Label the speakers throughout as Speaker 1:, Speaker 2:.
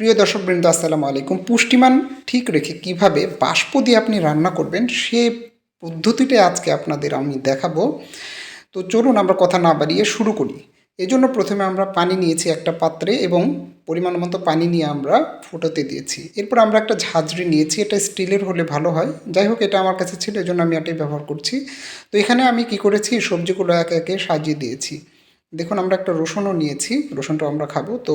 Speaker 1: প্রিয় দর্শকবৃন্দ, আসসালামু আলাইকুম। পুষ্টিমান ঠিক রেখে কীভাবে বাষ্প দিয়ে আপনি রান্না করবেন, সে পদ্ধতিটা আজকে আপনাদের আমি দেখাবো। তো চলুন আমরা কথা না বাড়িয়ে শুরু করি। এই জন্য প্রথমে আমরা পানি নিয়েছি একটা পাত্রে এবং পরিমাণ মতো পানি নিয়ে আমরা ফোটাতে দিয়েছি। এরপর আমরা একটা ঝাঁঝরি নিয়েছি, এটা স্টিলের হলে ভালো হয়। যাই হোক, এটা আমার কাছে ছিল এই জন্য আমি এটাই ব্যবহার করছি। তো এখানে আমি কি করেছি, সবজিগুলো একে একে সাজিয়ে দিয়েছি। দেখুন, আমরা একটা রসুনও নিয়েছি রসুনটা আমরা খাব। তো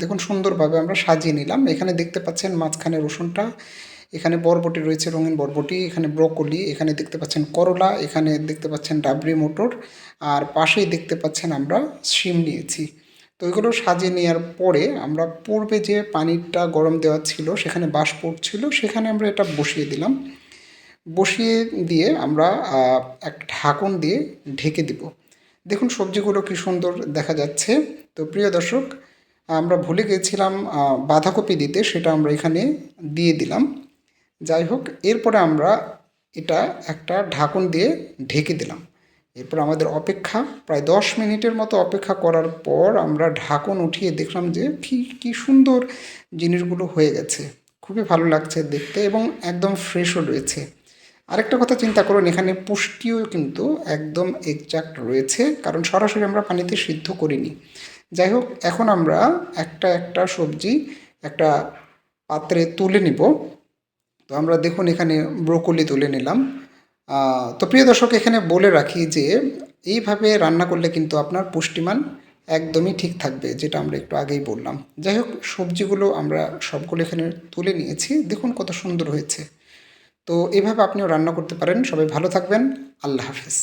Speaker 1: দেখুন, সুন্দরভাবে আমরা সাজিয়ে নিলাম। এখানে দেখতে পাচ্ছেন মাঝখানে রসুনটা, এখানে বরবটি রয়েছে, রঙিন বরবটি, এখানে ব্রকলি, এখানে দেখতে পাচ্ছেন করলা, এখানে দেখতে পাচ্ছেন ডাবরি মোটর, আর পাশেই দেখতে পাচ্ছেন আমরা শিম নিয়েছি। তো এগুলো সাজিয়ে নেওয়ার পরে আমরা পূর্বে যে পানিটা গরম দেওয়া ছিল, সেখানে বাষ্প ছিল, সেখানে আমরা এটা বসিয়ে দিলাম। বসিয়ে দিয়ে আমরা একটা ঢাকন দিয়ে ঢেকে দিব। দেখুন, সবজিগুলো কি সুন্দর দেখা যাচ্ছে। তো প্রিয় দর্শক, আমরা ভুলে গেছিলাম বাঁধাকপি দিতে, সেটা আমরা এখানে দিয়ে দিলাম। যাই হোক, এরপরে আমরা এটা একটা ঢাকন দিয়ে ঢেকে দিলাম। এরপর আমাদের অপেক্ষা, প্রায় দশ মিনিটের মতো অপেক্ষা করার পর আমরা ঢাকন উঠিয়ে দেখলাম যে কি কি সুন্দর জিনিসগুলো হয়ে গেছে। খুবই ভালো লাগছে দেখতে এবং একদম ফ্রেশও রয়েছে। আরেকটা কথা চিন্তা করুন, এখানে পুষ্টিও কিন্তু একদম এক্সাক্ট রয়েছে, কারণ সরাসরি আমরা পানিতে সিদ্ধ করিনি। যাই হোক, এখন আমরা একটা একটা সবজি একটা পাত্রে তুলে নিব। তো আমরা দেখুন এখানে ব্রোকলি তুলে নিলাম। তো প্রিয় দর্শক, এখানে বলে রাখি যে এইভাবে রান্না করলে কিন্তু আপনার পুষ্টিমান একদমই ঠিক থাকবে, যেটা আমরা একটু আগেই বললাম। যাই হোক, সবজিগুলো আমরা সবগুলো এখানে তুলে নিয়েছি। দেখুন কত সুন্দর হয়েছে। তো এভাবে আপনিও রান্না করতে পারেন। সবাই ভালো থাকবেন। আল্লাহ হাফেজ।